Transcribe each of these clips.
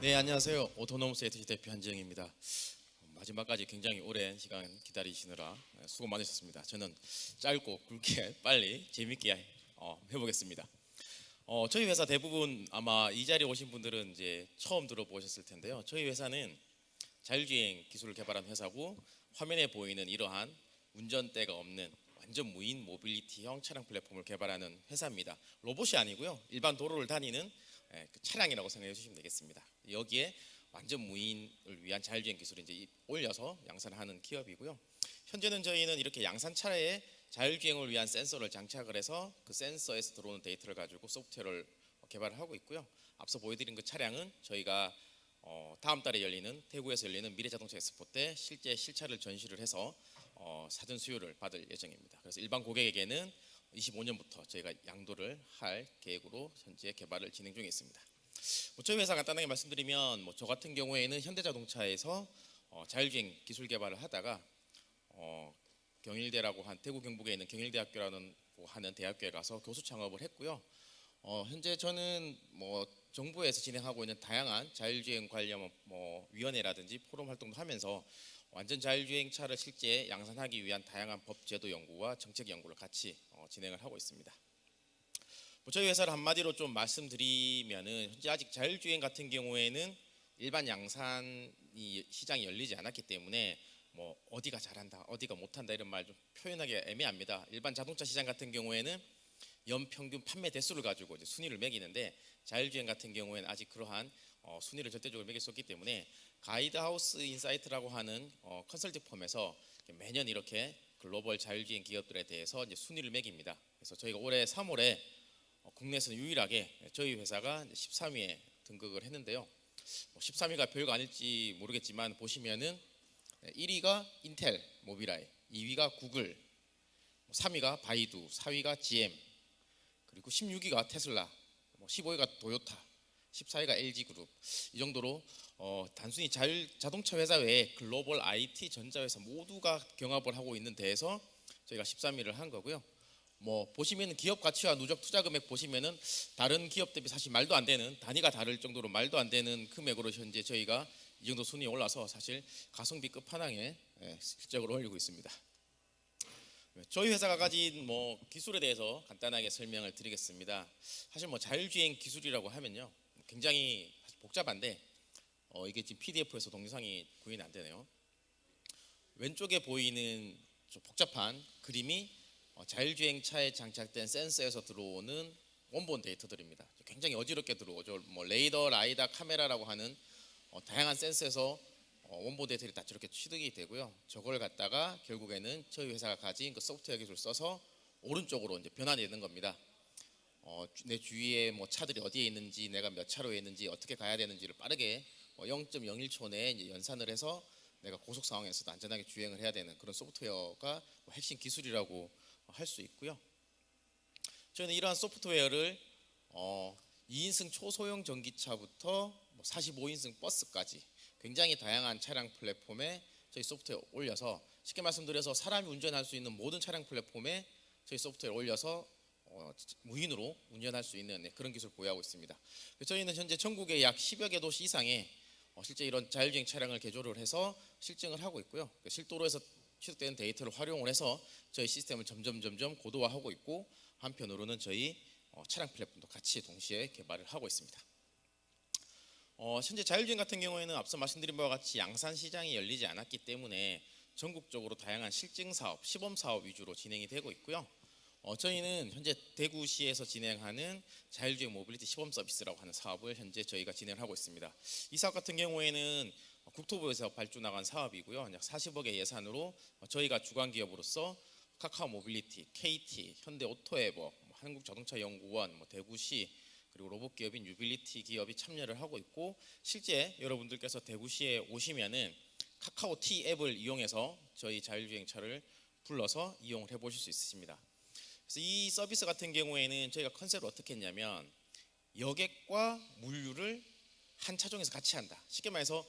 네 안녕하세요. 오토노무스 에티지 대표 한지영입니다. 마지막까지 굉장히 오랜 시간 기다리시느라 수고 많으셨습니다. 저는 짧고 굵게 빨리 재밌게 어, 해보겠습니다. 어, 저희 회사 대부분 아마 이 자리에 오신 분들은 이제 처음 들어보셨을 텐데요. 저희 회사는 자율주행 기술을 개발한 회사고 화면에 보이는 이러한 운전대가 없는 완전 무인 모빌리티형 차량 플랫폼을 개발하는 회사입니다. 로봇이 아니고요. 일반 도로를 다니는 차량이라고 생각해 주시면 되겠습니다. 여기에 완전 무인을 위한 자율주행 기술을 이제 올려서 양산하는 기업이고요. 현재는 저희는 이렇게 양산 차에 자율주행을 위한 센서를 장착을 해서 그 센서에서 들어오는 데이터를 가지고 소프트웨어를 개발을 하고 있고요. 앞서 보여드린 그 차량은 저희가 어, 다음 달에 열리는 대구에서 열리는 미래자동차 엑스포 때 실제 실차를 전시를 해서 어, 사전 수요를 받을 예정입니다. 그래서 일반 고객에게는 25년부터 저희가 양도를 할 계획으로 현재 개발을 진행 중에 있습니다. 뭐 저희 회사 간단하게 말씀드리면 뭐 저 같은 경우에는 현대자동차에서 어, 자율주행 기술 개발을 하다가 어, 경일대라고 한 대구 경북에 있는 경일대학교라는 뭐 하는 대학교에 가서 교수 창업을 했고요. 어, 현재 저는 뭐 정부에서 진행하고 있는 다양한 자율주행 관련 뭐 위원회라든지 포럼 활동도 하면서 완전 자율주행 차를 실제 양산하기 위한 다양한 법 제도 연구와 정책 연구를 같이 어, 진행을 하고 있습니다. 뭐 저희 회사를 한마디로 좀 말씀드리면은 현재 아직 자율주행 같은 경우에는 일반 양산이 시장이 열리지 않았기 때문에 뭐 어디가 잘한다, 어디가 못한다 이런 말 좀 표현하기 애매합니다. 일반 자동차 시장 같은 경우에는 연평균 판매 대수를 가지고 이제 순위를 매기는데 자율주행 같은 경우에는 아직 그러한 어, 순위를 절대적으로 없기 때문에 가이드하우스 인사이트라고 하는 어, 컨설팅 펌에서 매년 이렇게 글로벌 자율주행 기업들에 대해서 이제 순위를 매깁니다. 그래서 저희가 올해 3월에 어, 국내에서는 유일하게 저희 회사가 13위에 등극을 했는데요. 뭐 13위가 별거 아닐지 모르겠지만 보시면은 1위가 인텔 모빌아이, 2위가 구글, 3위가 바이두, 4위가 GM, 그리고 16위가 테슬라, 뭐 15위가 도요타, 14위가 LG그룹 이 정도로 어, 단순히 자율 자동차 회사 외에 글로벌 IT 전자회사 모두가 경합을 하고 있는 데에서 저희가 13위를 한 거고요. 뭐 보시면 기업 가치와 누적 투자 금액 보시면은 다른 기업 대비 사실 말도 안 되는 단위가 다를 정도로 말도 안 되는 금액으로 현재 저희가 이 정도 순위에 올라서 사실 가성비 끝판왕에 예, 실적을 올리고 있습니다. 저희 회사가 가진 뭐 기술에 대해서 간단하게 설명을 드리겠습니다. 사실 뭐 자율주행 기술이라고 하면요, 굉장히 복잡한데 어, 이게 지금 PDF에서 동영상이 구현이 안 되네요. 왼쪽에 보이는 좀 복잡한 그림이 어, 자율주행 차에 장착된 센서에서 들어오는 원본 데이터들입니다. 굉장히 어지럽게 들어오죠. 뭐 레이더, 라이다, 카메라라고 하는 어, 다양한 센서에서 어, 원본 데이터들이 다 저렇게 취득이 되고요. 저걸 갖다가 결국에는 저희 회사가 가진 그 소프트웨어 기술을 써서 오른쪽으로 이제 변환되는 겁니다. 어, 주- 내 주위에 뭐 차들이 어디에 있는지, 내가 몇 차로에 있는지, 어떻게 가야 되는지를 빠르게 뭐 0.01초 내에 연산을 해서 내가 고속 상황에서도 안전하게 주행을 해야 되는 그런 소프트웨어가 뭐 핵심 기술이라고 할 수 있고요. 저는 이러한 소프트웨어를 어, 2인승 초소형 전기차부터 뭐 45인승 버스까지 굉장히 다양한 차량 플랫폼에 저희 소프트웨어 올려서 쉽게 말씀드려서 사람이 운전할 수 있는 모든 차량 플랫폼에 저희 소프트웨어 올려서 어, 무인으로 운전할 수 있는 네, 그런 기술을 보유하고 있습니다. 저희는 현재 전국의 약 10여 개 도시 이상에 어, 실제 이런 자율주행 차량을 개조를 해서 실증을 하고 있고요. 그 실도로에서 취득된 데이터를 활용을 해서 저희 시스템을 점점 점점 고도화하고 있고 한편으로는 저희 어, 차량 플랫폼도 같이 동시에 개발을 하고 있습니다. 어, 현재 자율주행 같은 경우에는 앞서 말씀드린 바와 같이 양산 시장이 열리지 않았기 때문에 전국적으로 다양한 실증 사업, 시범 사업 위주로 진행이 되고 있고요. 어, 저희는 현재 대구시에서 진행하는 자율주행 모빌리티 시범 서비스라고 하는 사업을 현재 저희가 진행을 하고 있습니다. 이 사업 같은 경우에는 국토부에서 발주 나간 사업이고요. 약 40억의 예산으로 저희가 주관 기업으로서 카카오 모빌리티, KT, 현대 오토에버, 뭐 한국자동차연구원, 뭐 대구시 그리고 로봇 기업인 유빌리티 기업이 참여를 하고 있고 실제 여러분들께서 대구시에 오시면은 카카오 T 앱을 이용해서 저희 자율주행차를 불러서 이용을 해보실 수 있으십니다. 그래서 이 서비스 같은 경우에는 저희가 컨셉을 어떻게 했냐면 여객과 물류를 한 차종에서 같이 한다. 쉽게 말해서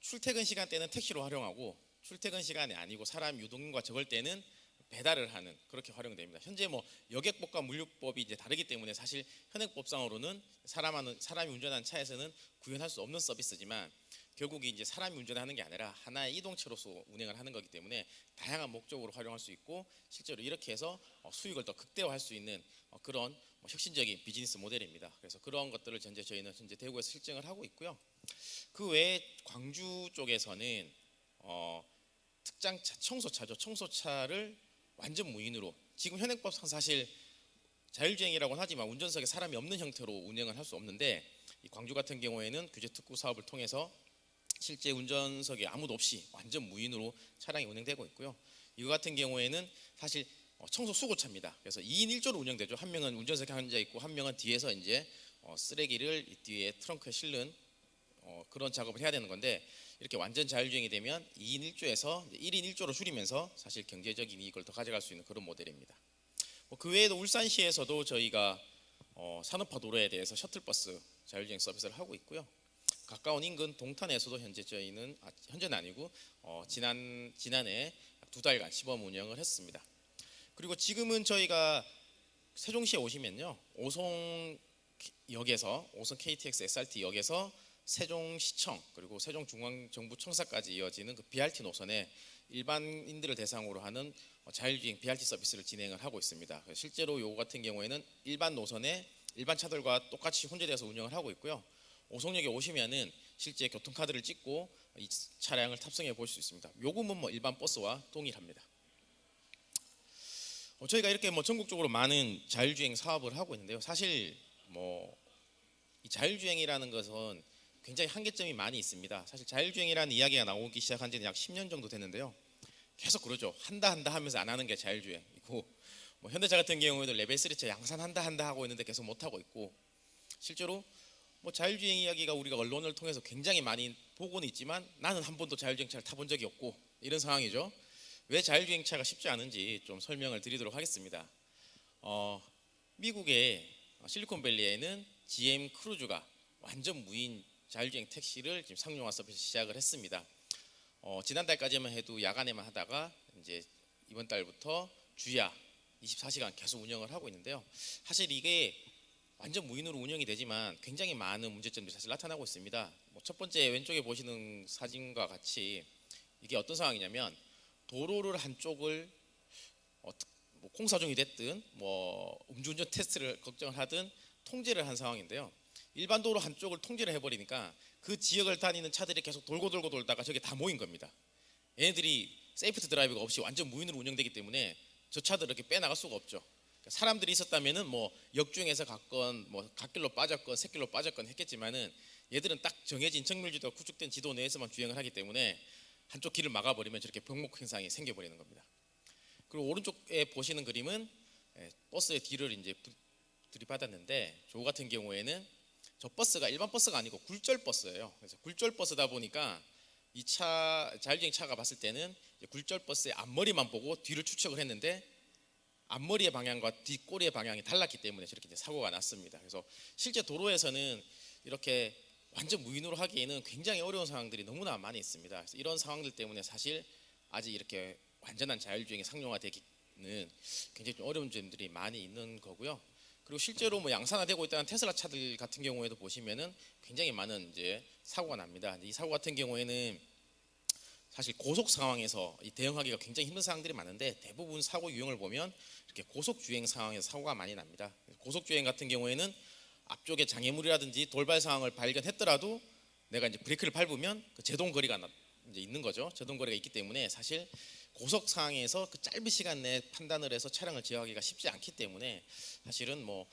출퇴근 시간 때는 택시로 활용하고 출퇴근 시간이 아니고 사람 유동인과 적을 때는 배달을 하는 그렇게 활용됩니다. 현재 뭐 여객법과 물류법이 이제 다르기 때문에 사실 현행법상으로는 사람하는 사람이 운전하는 차에서는 구현할 수 없는 서비스지만 결국이 이제 사람이 운전하는 게 아니라 하나의 이동체로서 운행을 하는 거기 때문에 다양한 목적으로 활용할 수 있고 실제로 이렇게 해서 어, 수익을 더 극대화할 수 있는 어, 그런 뭐 혁신적인 비즈니스 모델입니다. 그래서 그런 것들을 현재 저희는 현재 대구에서 실증을 하고 있고요. 그 외에 광주 쪽에서는 어, 특장 차 청소차죠. 청소차를 완전 무인으로 지금 현행법상 사실 자율주행이라고는 하지만 운전석에 사람이 없는 형태로 운행을 할 수 없는데 이 광주 같은 경우에는 규제 특구 사업을 통해서 실제 운전석에 아무도 없이 완전 무인으로 차량이 운행되고 있고요. 이거 같은 경우에는 사실 어, 청소 수고차입니다. 그래서 2인 1조로 운영되죠. 한 명은 운전석에 앉아 있고 한 명은 뒤에서 이제 어, 쓰레기를 이 뒤에 트렁크에 실는 어, 그런 작업을 해야 되는 건데 이렇게 완전 자율주행이 되면 2인 1조에서 1인 1조로 줄이면서 사실 경제적인 이익을 더 가져갈 수 있는 그런 모델입니다. 뭐그 외에도 울산시에서도 저희가 어, 산업화 도로에 대해서 셔틀버스 자율주행 서비스를 하고 있고요. 가까운 인근 동탄에서도 현재 저희는 아, 현재는 아니고 어, 지난 지난해 두 달간 시범 운영을 했습니다. 그리고 지금은 저희가 세종시에 오시면요 오송역에서 오송 KTX SRT 역에서 세종시청 그리고 세종중앙정부청사까지 이어지는 그 BRT 노선에 일반인들을 대상으로 하는 어, 자율주행 BRT 서비스를 진행을 하고 있습니다. 실제로 요거 같은 경우에는 일반 노선에 일반 차들과 똑같이 혼재돼서 운영을 하고 있고요. 오송역에 오시면은 실제 교통카드를 찍고 이 차량을 탑승해 볼 수 있습니다. 요금은 뭐 일반 버스와 동일합니다. 어, 저희가 이렇게 뭐 전국적으로 많은 자율주행 사업을 하고 있는데요. 사실 뭐 이 자율주행이라는 것은 굉장히 한계점이 많이 있습니다. 사실 자율주행이라는 이야기가 나오기 시작한 지는 약 10년 정도 됐는데요. 계속 그러죠. 한다 한다 하면서 안 하는 게 자율주행이고 뭐 현대차 같은 경우에도 레벨 3차 양산한다 한다 하고 있는데 계속 못 하고 있고 실제로 뭐 자율주행 이야기가 우리가 언론을 통해서 굉장히 많이 보고는 있지만 나는 한 번도 자율주행차를 타본 적이 없고 이런 상황이죠. 왜 자율주행차가 쉽지 않은지 좀 설명을 드리도록 하겠습니다. 어, 미국의 실리콘밸리에는 GM 크루즈가 완전 무인 자율주행 택시를 지금 상용화 서비스 시작을 했습니다. 어, 지난달까지만 해도 야간에만 하다가 이제 이번 달부터 주야 24시간 계속 운영을 하고 있는데요. 사실 이게 완전 무인으로 운영이 되지만 굉장히 많은 문제점들이 사실 나타나고 있습니다. 뭐 첫 번째 왼쪽에 보시는 사진과 같이 이게 어떤 상황이냐면 도로를 한쪽을 어, 특- 뭐 공사 중이 됐든 뭐 음주운전 테스트를 걱정을 하든 통제를 한 상황인데요. 일반 도로 한쪽을 통제를 해버리니까 그 지역을 다니는 차들이 계속 돌고 돌고 돌다가 저게 다 모인 겁니다. 얘네들이 세이프트 드라이브가 없이 완전 무인으로 운영되기 때문에 저 차들을 이렇게 빼나갈 수가 없죠. 그러니까 사람들이 있었다면은 뭐 역주행해서 갔건 뭐 갓길로 빠졌건 새길로 빠졌건 했겠지만은 얘들은 딱 정해진 정밀지도가 구축된 지도 내에서만 주행을 하기 때문에 한쪽 길을 막아버리면 저렇게 병목 현상이 생겨버리는 겁니다. 그리고 오른쪽에 보시는 그림은 예, 버스의 뒤를 이제 부- 들이받았는데 저 같은 경우에는 저 버스가 일반 버스가 아니고 굴절 버스예요. 그래서 굴절 버스다 보니까 이 차 자율주행 차가 봤을 때는 굴절 버스의 앞머리만 보고 뒤를 추측을 했는데 앞머리의 방향과 뒷꼬리의 방향이 달랐기 때문에 저렇게 사고가 났습니다. 그래서 실제 도로에서는 이렇게 완전 무인으로 하기에는 굉장히 어려운 상황들이 너무나 많이 있습니다. 그래서 이런 상황들 때문에 사실 아직 이렇게 완전한 자율주행이 상용화되기는 굉장히 좀 어려운 점들이 많이 있는 거고요. 그리고 실제로 뭐 양산화되고 있다는 테슬라 차들 같은 경우에도 보시면은 굉장히 많은 이제 사고가 납니다. 이 사고 같은 경우에는 사실 고속 상황에서 이 대응하기가 굉장히 힘든 상황들이 많은데 대부분 사고 유형을 보면 이렇게 고속 주행 상황에서 사고가 많이 납니다. 고속 주행 같은 경우에는 앞쪽에 장애물이라든지 돌발 상황을 발견했더라도 내가 이제 브레이크를 밟으면 그 제동 거리가 나- 이제 있는 거죠. 제동 거리가 있기 때문에 사실 고속 상황에서 그 짧은 시간 내에 판단을 해서 차량을 제어하기가 쉽지 않기 때문에 사실은 뭐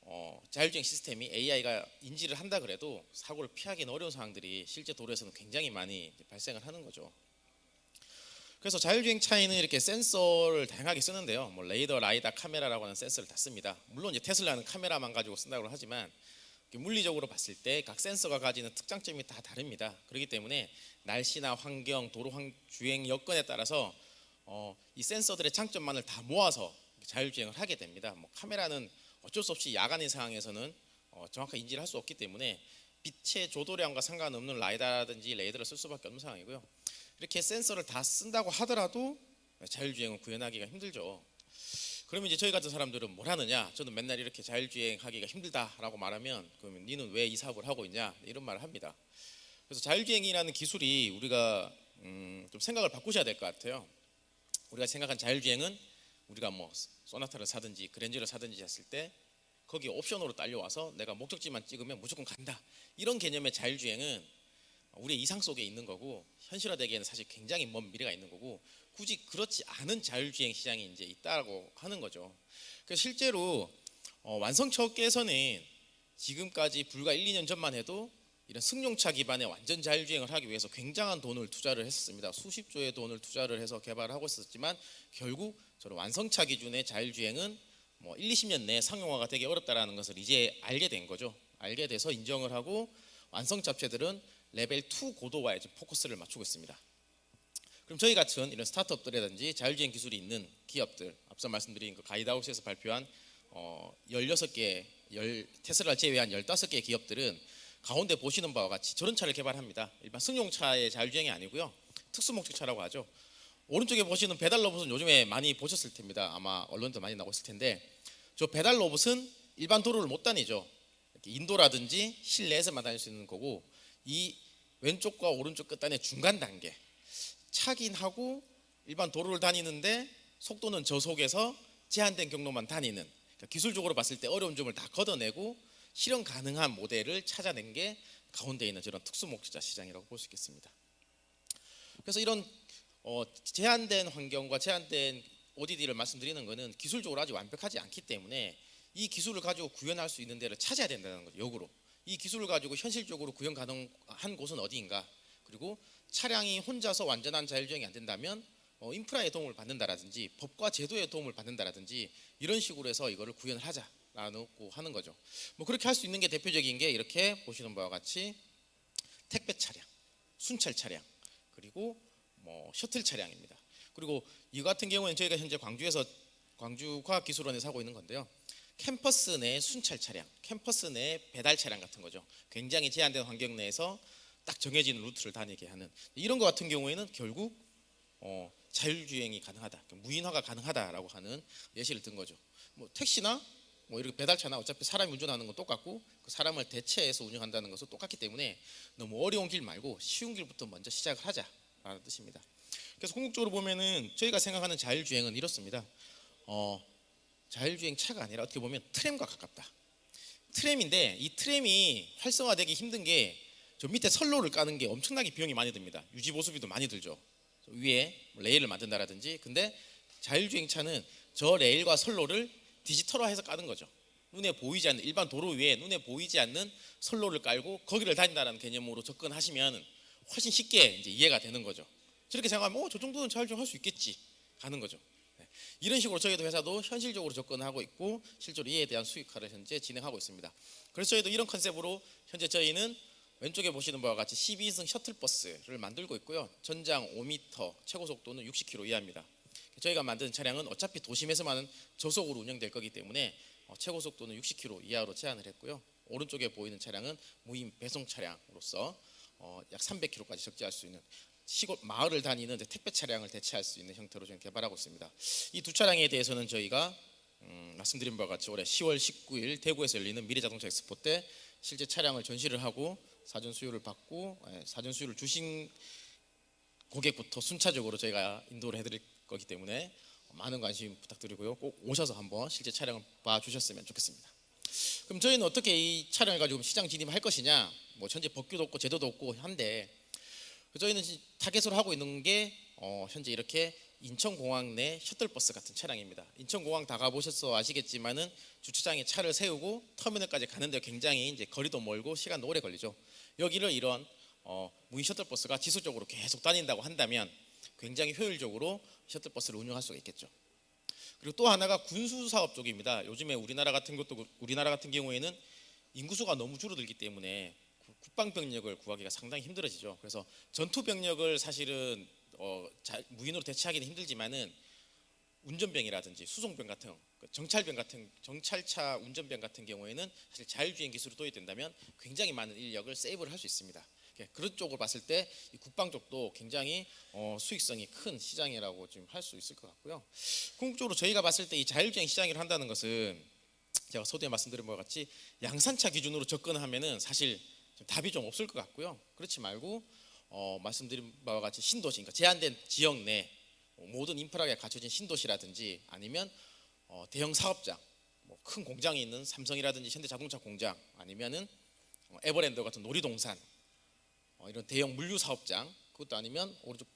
어, 자율주행 시스템이 AI가 인지를 한다 그래도 사고를 피하기는 어려운 상황들이 실제 도로에서는 굉장히 많이 발생을 하는 거죠. 그래서 자율주행 차에는 이렇게 센서를 다양하게 쓰는데요. 뭐 레이더, 라이다, 카메라라고 하는 센서를 다 씁니다. 물론 이제 테슬라는 카메라만 가지고 쓴다고 하지만 물리적으로 봤을 때 각 센서가 가지는 특장점이 다 다릅니다. 그렇기 때문에 날씨나 환경, 도로 환, 주행 여건에 따라서 어, 이 센서들의 장점만을 다 모아서 자율주행을 하게 됩니다. 뭐 카메라는 어쩔 수 없이 야간의 상황에서는 어, 정확하게 인지를 할 수 없기 때문에 빛의 조도량과 상관없는 라이다라든지 레이더를 쓸 수밖에 없는 상황이고요. 이렇게 센서를 다 쓴다고 하더라도 자율주행은 구현하기가 힘들죠. 그러면 이제 저희 같은 사람들은 뭘 하느냐? 저는 맨날 이렇게 자율주행하기가 힘들다라고 말하면 그러면 니는 왜 이 사업을 하고 있냐? 이런 말을 합니다. 그래서 자율주행이라는 기술이 우리가 음, 좀 생각을 바꾸셔야 될 것 같아요. 우리가 생각한 자율주행은 우리가 뭐 소나타를 사든지 그랜저를 사든지 했을 때 거기 옵션으로 딸려와서 내가 목적지만 찍으면 무조건 간다. 이런 개념의 자율주행은 우리의 이상 속에 있는 거고 현실화되기에는 사실 굉장히 먼 미래가 있는 거고 굳이 그렇지 않은 자율주행 시장이 이제 있다고 하는 거죠. 그래서 실제로 어, 완성차업계에서는 지금까지 불과 1, 2년 전만 해도 이런 승용차 기반의 완전 자율주행을 하기 위해서 굉장한 돈을 투자를 했었습니다. 수십 조의 돈을 투자를 해서 개발을 하고 있었지만 결국 저런 완성차 기준의 자율주행은 뭐 1, 20년 내에 상용화가 되기 어렵다라는 것을 이제 알게 된 거죠. 알게 돼서 인정을 하고 완성 잡체들은 레벨 2 고도화에 좀 포커스를 맞추고 있습니다. 그럼 저희 같은 이런 스타트업들이라든지 자율주행 기술이 있는 기업들, 앞서 말씀드린 그 가이드하우스에서 발표한 어 16개, 열, 테슬라를 제외한 15개 기업들은 가운데 보시는 바와 같이 저런 차를 개발합니다. 일반 승용차의 자율주행이 아니고요. 특수 목적차라고 하죠. 오른쪽에 보시는 배달 로봇은 요즘에 많이 보셨을 텐니다. 아마 언론도 많이 있을 텐데 저 배달 로봇은 일반 도로를 못 다니죠. 인도라든지 실내에서만 다닐 수 있는 거고 이 왼쪽과 오른쪽 끝단의 중간 단계 차긴 하고 일반 도로를 다니는데 속도는 저속에서 제한된 경로만 다니는 그러니까 기술적으로 봤을 때 어려운 점을 다 걷어내고 실현 가능한 모델을 찾아낸 게 가운데 있는 저런 특수 목적자 시장이라고 볼 수 있겠습니다. 그래서 이런 어, 제한된 환경과 제한된 ODD를 말씀드리는 것은 기술적으로 아직 완벽하지 않기 때문에 이 기술을 가지고 구현할 수 있는 데를 찾아야 된다는 거죠. 역으로 이 기술을 가지고 현실적으로 구현 가능한 곳은 어디인가? 그리고 차량이 혼자서 완전한 자율주행이 안 된다면 어, 인프라의 도움을 받는다라든지 법과 제도의 도움을 받는다라든지 이런 식으로 해서 이거를 구현을 하자라고 하는 거죠. 뭐 그렇게 할 수 있는 게 대표적인 게 이렇게 보시는 바와 같이 택배 차량, 순찰 차량, 그리고 뭐 셔틀 차량입니다. 그리고 이 같은 경우는 저희가 현재 광주에서 광주 과학기술원에서 하고 있는 건데요. 캠퍼스 내 순찰 차량, 캠퍼스 내 배달 차량 같은 거죠. 굉장히 제한된 환경 내에서 딱 정해진 루트를 다니게 하는 이런 것 같은 경우에는 결국 어, 자율주행이 가능하다, 무인화가 가능하다라고 하는 예시를 든 거죠. 뭐 택시나 뭐 이렇게 배달차나 어차피 사람이 운전하는 건 똑같고 그 사람을 대체해서 운영한다는 것은 똑같기 때문에 너무 어려운 길 말고 쉬운 길부터 먼저 시작을 하자라는 뜻입니다. 그래서 궁극적으로 보면은 저희가 생각하는 자율주행은 이렇습니다. 어, 자율주행 차가 아니라 어떻게 보면 트램과 가깝다. 트램인데 이 트램이 활성화되기 힘든 게 저 밑에 선로를 까는 게 엄청나게 비용이 많이 듭니다. 유지 보수비도 많이 들죠. 위에 레일을 만든다라든지. 근데 자율주행 차는 저 레일과 선로를 디지털화해서 까는 거죠. 눈에 보이지 않는 일반 도로 위에 눈에 보이지 않는 선로를 깔고 거기를 다닌다는 개념으로 접근하시면 훨씬 쉽게 이제 이해가 되는 거죠. 저렇게 생각하면 어, 저 정도는 자율주행 할 수 있겠지 가는 거죠. 네. 이런 식으로 저희도 회사도 현실적으로 접근하고 있고 실제로 이에 대한 수익화를 현재 진행하고 있습니다. 그래서 저희도 이런 컨셉으로 현재 저희는 왼쪽에 보시는 바와 같이 12승 셔틀버스를 만들고 있고요. 전장 5m, 최고 속도는 60km 이하입니다. 저희가 만든 차량은 어차피 도심에서만 저속으로 운영될 거기 때문에 어, 최고 속도는 60km 이하로 제한을 했고요. 오른쪽에 보이는 차량은 무인 배송 차량으로서 어, 약 300km까지 적재할 수 있는 시골 마을을 다니는 택배 차량을 대체할 수 있는 형태로 지금 개발하고 있습니다. 이 두 차량에 대해서는 저희가 음, 말씀드린 바와 같이 올해 10월 19일 대구에서 열리는 미래 자동차 엑스포 때 실제 차량을 전시를 하고 사전 수요를 받고 예, 사전 수요를 주신 고객부터 순차적으로 저희가 인도를 해드릴 거기 때문에 많은 관심 부탁드리고요. 꼭 오셔서 한번 실제 촬영을 봐주셨으면 좋겠습니다. 그럼 저희는 어떻게 이 촬영을 가지고 시장 진입할 것이냐? 뭐 현재 법규도 없고 제도도 없고 한데 저희는 타겟으로 하고 있는 게 어, 현재 이렇게 인천공항 내 셔틀버스 같은 차량입니다. 인천공항 다 가보셔서 아시겠지만은 주차장에 차를 세우고 터미널까지 가는데 굉장히 이제 거리도 멀고 시간도 오래 걸리죠. 여기를 이런 어, 무인 셔틀버스가 지속적으로 계속 다닌다고 한다면 굉장히 효율적으로 셔틀버스를 운영할 수가 있겠죠. 그리고 또 하나가 군수 사업 쪽입니다. 요즘에 우리나라 같은 것도 우리나라 같은 경우에는 인구수가 너무 줄어들기 때문에 국방 병력을 구하기가 상당히 힘들어지죠. 그래서 전투 병력을 사실은 어, 자, 무인으로 대체하기는 힘들지만은 운전병이라든지 수송병 같은 그 정찰병 같은 정찰차 운전병 같은 경우에는 사실 자율주행 기술이 도입된다면 굉장히 많은 인력을 세이브를 할 수 있습니다. 이렇게 그런 쪽을 봤을 때이 국방 쪽도 굉장히 어, 수익성이 큰 시장이라고 지금 할 수 있을 것 같고요. 궁극적으로 저희가 봤을 때 이 자율주행 시장이라 한다는 것은 제가 서두에 말씀드린 바와 같이 양산차 기준으로 접근하면은 사실 좀 답이 좀 없을 것 같고요. 그렇지 말고 어, 말씀드린 바와 같이 신도시, 그러니까 제한된 지역 내 모든 인프라가 갖춰진 신도시라든지 아니면 어, 대형 사업장, 뭐 큰 공장이 있는 삼성이라든지 현대자동차 공장 아니면은 어, 에버랜드 같은 놀이동산 어, 이런 대형 물류 사업장 그것도 아니면 오른쪽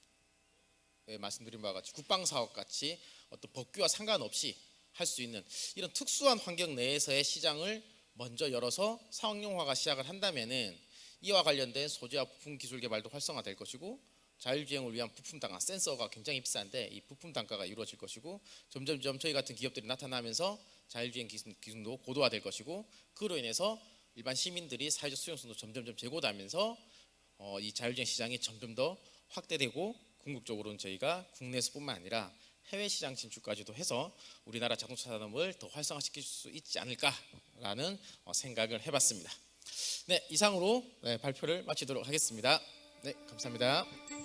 에 말씀드린 바와 같이 국방 사업 같이 어떤 법규와 상관없이 할 수 있는 이런 특수한 환경 내에서의 시장을 먼저 열어서 상용화가 시작을 한다면은 이와 관련된 소재와 부품 기술 개발도 활성화될 것이고 자율주행을 위한 부품 단가 센서가 굉장히 비싼데 이 부품 단가가 이루어질 것이고 점점점 저희 같은 기업들이 나타나면서 자율주행 기술, 기술도 고도화될 것이고 그로 인해서 일반 시민들이 사회적 수용성도 점점점 제고되면서 어, 이 자율주행 시장이 점점 더 확대되고 궁극적으로는 저희가 국내에서뿐만 아니라 해외 시장 진출까지도 해서 우리나라 자동차 산업을 더 활성화시킬 수 있지 않을까라는 어, 생각을 해봤습니다. 네 이상으로 네, 발표를 마치도록 하겠습니다. 네 감사합니다.